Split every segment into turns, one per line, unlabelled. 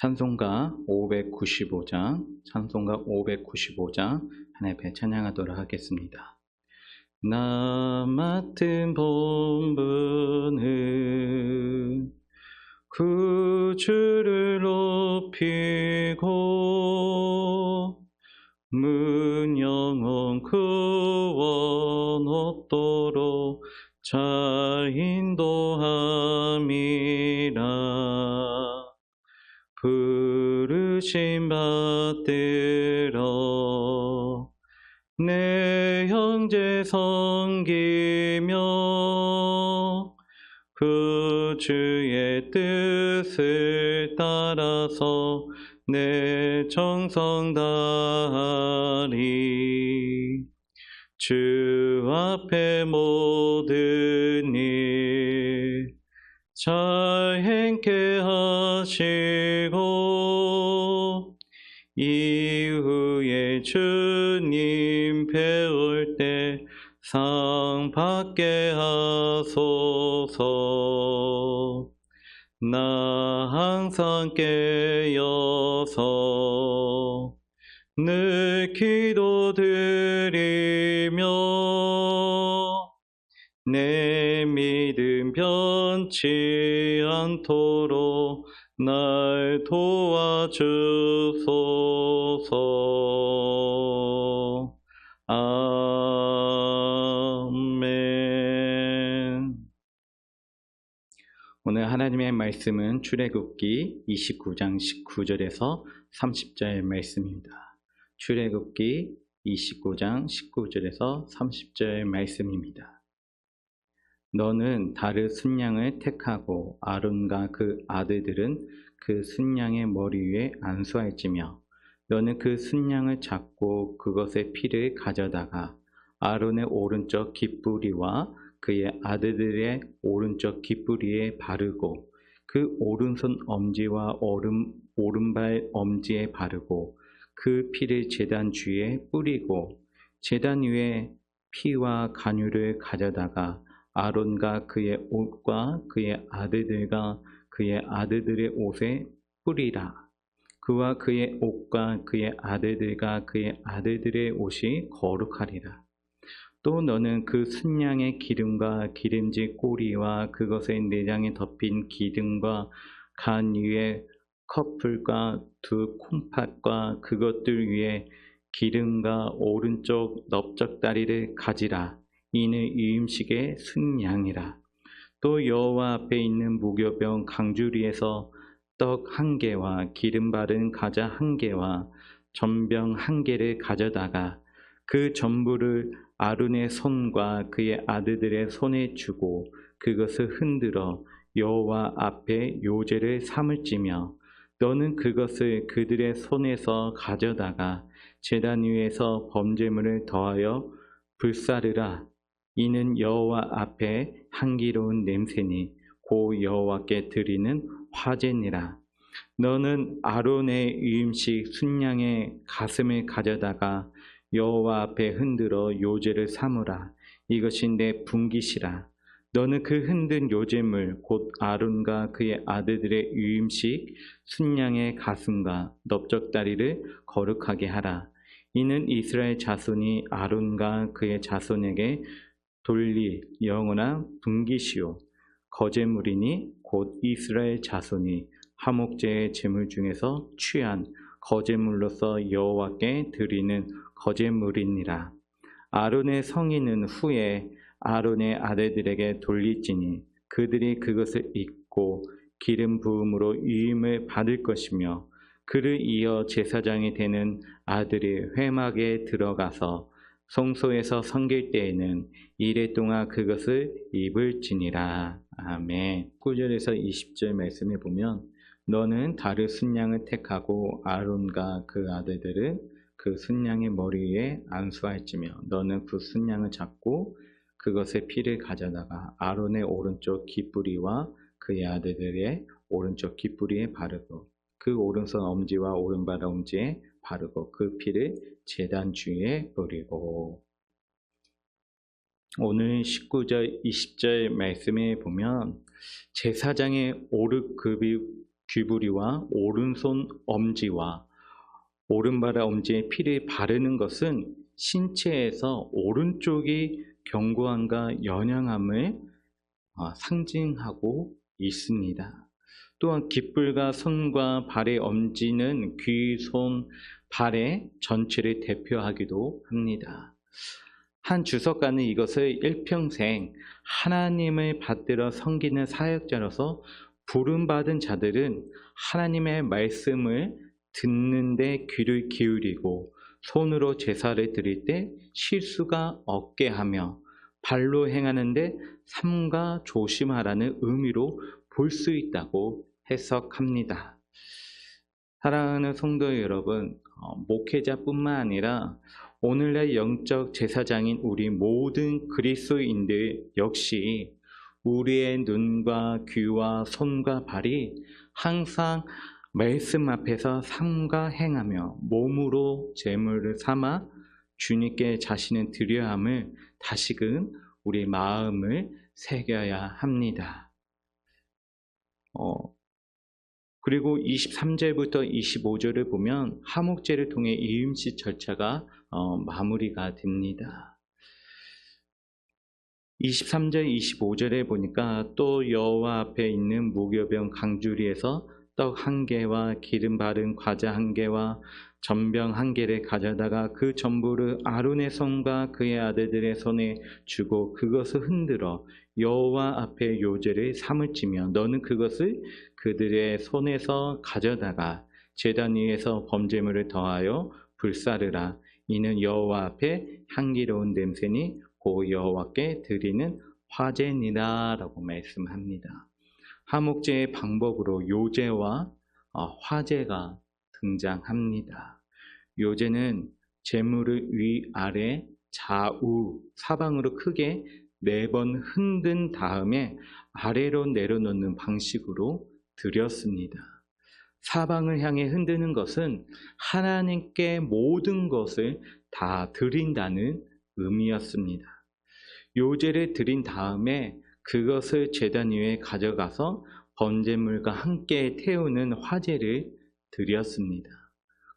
찬송가 595장, 찬송가 595장 하나님 앞에 찬양하도록 하겠습니다. 나 맡은 본분은 구주를 높이고 문 영원 구원 얻도록 잘 인도함이라 부르심 받들어 내 형제 섬기며 그 주의 뜻을 따라서 내 정성 다하리. 주 앞에 모든 일 잘 행케 하시고 이후에 주님 배울 때 상 받게 하소서. 나 항상 깨어서 늘 기도드리며 내 믿음 변치 않도록 날 도와주소서. 아멘. 오늘 하나님의 말씀은 출애굽기 29장 19절에서 30절 말씀입니다. 출애굽기 29장 19절에서 30절 말씀입니다. 너는 다르 순양을 택하고 아론과 그 아들들은 그 순양의 머리 위에 안수할지며 너는 그 순양을 잡고 그것의 피를 가져다가 아론의 오른쪽 깃뿌리와 그의 아들들의 오른쪽 깃뿌리에 바르고 그 오른손 엄지와 오른, 오른발 엄지에 바르고 그 피를 제단 주위에 뿌리고 제단 위에 피와 간유를 가져다가 아론과 그의 옷과 그의 아들들과 그의 아들들의 옷에 뿌리라. 그와 그의 옷과 그의 아들들과 그의 아들들의 옷이 거룩하리라. 또 너는 그 순양의 기름과 기름진 꼬리와 그것의 내장에 덮인 기둥과 간 위에 커플과 두 콩팥과 그것들 위에 기름과 오른쪽 넓적다리를 가지라. 이는 유임식의 순양이라. 또 여호와 앞에 있는 무교병 강주리에서 떡 한 개와 기름 바른 과자 한 개와 전병 한 개를 가져다가 그 전부를 아론의 손과 그의 아들들의 손에 주고 그것을 흔들어 여호와 앞에 요제를 삼을지며 너는 그것을 그들의 손에서 가져다가 제단 위에서 범죄물을 더하여 불사르라 이는 여호와 앞에 향기로운 냄새니 고 여호와께 드리는 화제니라. 너는 아론의 유임식 순양의 가슴을 가져다가 여호와 앞에 흔들어 요제를 삼으라. 이것이 내 분깃이라. 너는 그 흔든 요제물 곧 아론과 그의 아들들의 유임식 순양의 가슴과 넓적다리를 거룩하게 하라. 이는 이스라엘 자손이 아론과 그의 자손에게 돌리 영원한 분기시오. 거제물이니 곧 이스라엘 자손이 화목제의 제물 중에서 취한 거제물로서 여호와께 드리는 거제물이니라. 아론의 성인은 후에 아론의 아들들에게 돌릴지니 그들이 그것을 입고 기름 부음으로 유임을 받을 것이며 그를 이어 제사장이 되는 아들이 회막에 들어가서 성소에서 섬길 때에는 이래 동안 그것을 입을지니라. 아멘. 9절에서 20절 말씀에 보면 너는 다른 순양을 택하고 아론과 그 아들들은 그 순양의 머리 위에 안수할지며 너는 그 순양을 잡고 그것의 피를 가져다가 아론의 오른쪽 깃뿌리와 그의 아들들의 오른쪽 깃뿌리에 바르고 그 오른손 엄지와 오른발 엄지에 바르고 그 피를 제단 주위에 뿌리고 오늘 19절 20절 말씀에 보면 제사장의 오르 귀부리와 오른손 엄지와 오른발 엄지에 피를 바르는 것은 신체에서 오른쪽이 견고함과 연약함을 어, 상징하고 있습니다. 또한 깃불과 손과 발의 엄지는 귀, 손, 발의 전체를 대표하기도 합니다. 한 주석가는 이것을 일평생 하나님을 받들어 섬기는 사역자로서 부름받은 자들은 하나님의 말씀을 듣는데 귀를 기울이고 손으로 제사를 드릴 때 실수가 없게 하며 발로 행하는데 삼가 조심하라는 의미로 볼 수 있다고 해석합니다. 사랑하는 성도 여러분, 어, 목회자뿐만 아니라 오늘날 영적 제사장인 우리 모든 그리스도인들 역시 우리의 눈과 귀와 손과 발이 항상 말씀 앞에서 삼가 행하며 몸으로 제물을 삼아 주님께 자신을 드려야 함을 다시금 우리 마음을 새겨야 합니다. 어, 그리고 23절부터 25절을 보면 하목제를 통해 이음식 절차가 어, 마무리가 됩니다. 23절, 25절에 보니까 또 여호와 앞에 있는 무교병 강주리에서 떡 한 개와 기름 바른 과자 한 개와 전병 한 개를 가져다가 그 전부를 아론의 손과 그의 아들들의 손에 주고 그것을 흔들어 여호와 앞에 요제를 삼을 찌며 너는 그것을 그들의 손에서 가져다가 제단 위에서 범죄물을 더하여 불사르라 이는 여호와 앞에 향기로운 냄새니 고 여호와께 드리는 화제니다라고 말씀합니다. 하목제의 방법으로 요제와 어, 화제가 등장합니다. 요제는 재물을 위아래 좌우 사방으로 크게 네번 흔든 다음에 아래로 내려놓는 방식으로 드렸습니다. 사방을 향해 흔드는 것은 하나님께 모든 것을 다 드린다는 의미였습니다. 요제를 드린 다음에 그것을 제단 위에 가져가서 번제물과 함께 태우는 화제를 드렸습니다.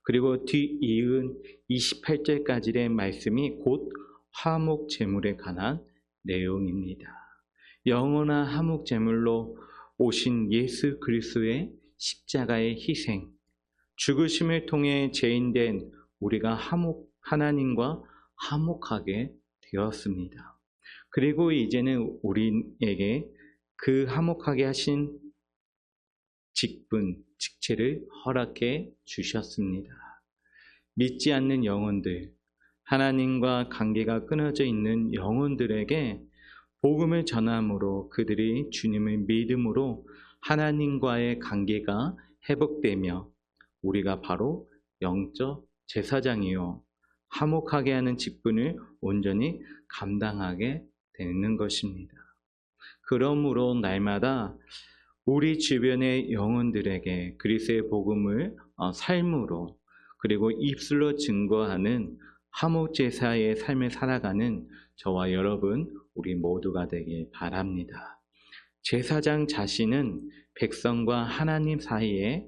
그리고 뒤이은 28절까지의 말씀이 곧 화목 제물에 관한 내용입니다. 영원한 화목 제물로 오신 예수 그리스도의 십자가의 희생, 죽으심을 통해 죄인된 우리가 화목 하나님과 화목하게 되었습니다. 그리고 이제는 우리에게 그 화목하게 하신 직분, 직체를 허락해 주셨습니다. 믿지 않는 영혼들, 하나님과 관계가 끊어져 있는 영혼들에게 복음을 전함으로 그들이 주님을 믿음으로 하나님과의 관계가 회복되며 우리가 바로 영적 제사장이요 화목하게 하는 직분을 온전히 감당하게 되는 것입니다. 그러므로 날마다 우리 주변의 영혼들에게 그리스의 복음을 어, 삶으로 그리고 입술로 증거하는 화목 제사의 삶을 살아가는 저와 여러분 우리 모두가 되길 바랍니다. 제사장 자신은 백성과 하나님 사이에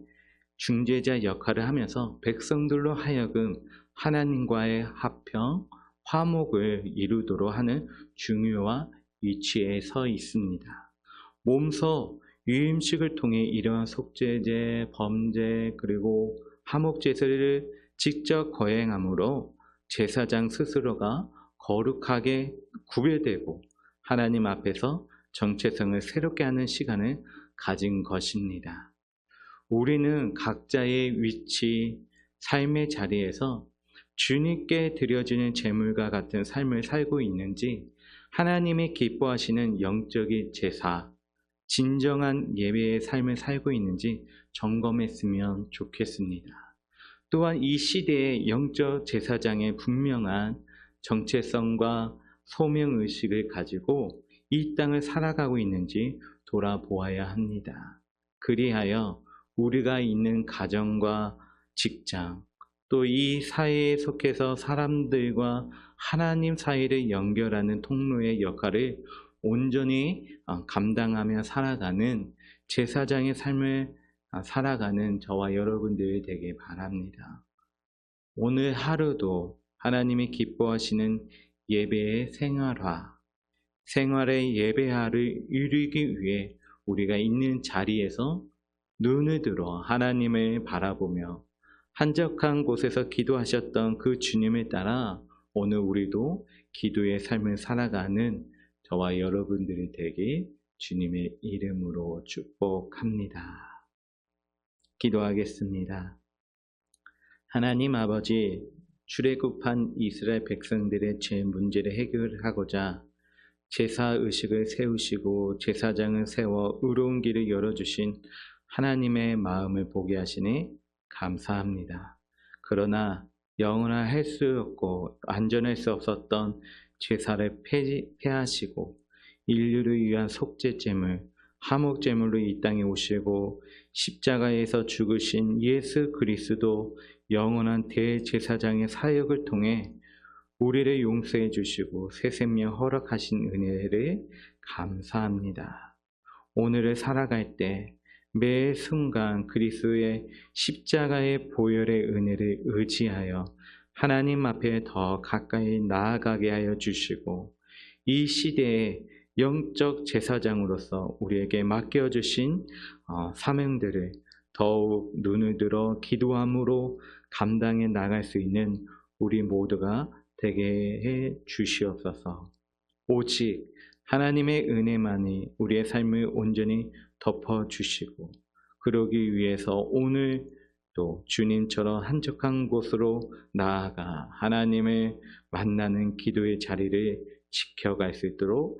중재자 역할을 하면서 백성들로 하여금 하나님과의 합평, 화목을 이루도록 하는 중요한 위치에 서 있습니다. 몸소 유임식을 통해 이러한 속죄제, 범죄, 그리고 화목제사를 직접 거행함으로 제사장 스스로가 거룩하게 구별되고 하나님 앞에서 정체성을 새롭게 하는 시간을 가진 것입니다. 우리는 각자의 위치, 삶의 자리에서 주님께 드려지는 제물과 같은 삶을 살고 있는지 하나님이 기뻐하시는 영적인 제사, 진정한 예배의 삶을 살고 있는지 점검했으면 좋겠습니다. 또한 이 시대의 영적 제사장의 분명한 정체성과 소명 의식을 가지고 이 땅을 살아가고 있는지 돌아보아야 합니다. 그리하여 우리가 있는 가정과 직장, 또 이 사회에 속해서 사람들과 하나님 사이를 연결하는 통로의 역할을 온전히 어, 감당하며 살아가는 제사장의 삶을 아, 살아가는 저와 여러분들이 되길 바랍니다. 오늘 하루도 하나님이 기뻐하시는 예배의 생활화, 생활의 예배화를 이루기 위해 우리가 있는 자리에서 눈을 들어 하나님을 바라보며 한적한 곳에서 기도하셨던 그 주님을 따라 오늘 우리도 기도의 삶을 살아가는 저와 여러분들이 되길 주님의 이름으로 축복합니다. 기도하겠습니다. 하나님 아버지, 출애굽한 이스라엘 백성들의 죄 문제를 해결하고자 제사 의식을 세우시고 제사장을 세워 의로운 길을 열어주신 하나님의 마음을 보게 하시니 감사합니다. 그러나 영원할 할수 없고 안전할 수 없었던 제사를 폐지, 폐하시고 인류를 위한 속죄제물, 화목 제물로 이 땅에 오시고 십자가에서 죽으신 예수 그리스도 영원한 대제사장의 사역을 통해 우리를 용서해 주시고 새 생명 허락하신 은혜를 감사합니다. 오늘을 살아갈 때 매 순간 그리스도의 십자가의 보혈의 은혜를 의지하여 하나님 앞에 더 가까이 나아가게 하여 주시고 이 시대에 영적 제사장으로서 우리에게 맡겨주신 어, 사명들을 더욱 눈을 들어 기도함으로 감당해 나갈 수 있는 우리 모두가 되게 해 주시옵소서. 오직 하나님의 은혜만이 우리의 삶을 온전히 덮어 주시고 그러기 위해서 오늘 또 주님처럼 한적한 곳으로 나아가 하나님을 만나는 기도의 자리를 지켜갈 수 있도록